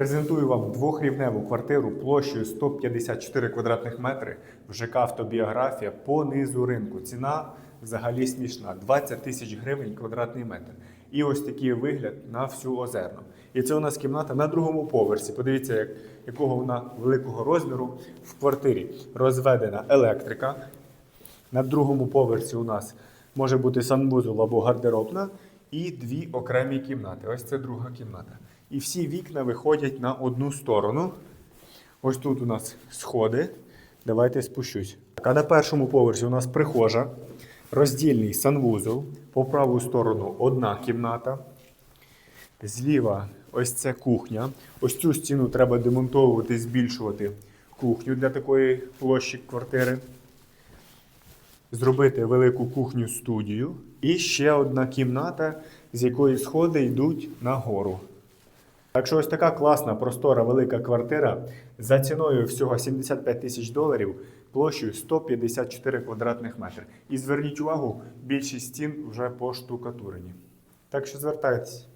Презентую вам двохрівневу квартиру площею 154 квадратних метри в ЖК Автобіографія по низу ринку. Ціна взагалі смішна 20 тисяч гривень квадратний метр. І ось такий вигляд на всю озерну. І це у нас кімната на другому поверсі. Подивіться, як, якого вона великого розміру в квартирі. Розведена електрика. На другому поверсі у нас може бути санвузол або гардеробна і дві окремі кімнати. Ось це друга кімната. І всі вікна виходять на одну сторону. Ось тут у нас сходи. Давайте спущусь. А на першому поверсі у нас прихожа, роздільний санвузол. По праву сторону одна кімната. Зліва ось це кухня. Ось цю стіну треба демонтовувати, збільшувати кухню для такої площі квартири зробити велику кухню студію і ще одна кімната, з якої сходи йдуть нагору. Так що ось така класна, простора, велика квартира за ціною всього 75 тисяч доларів, площею 154 квадратних метри. І зверніть увагу, більшість стін вже поштукатурені. Так що звертайтесь.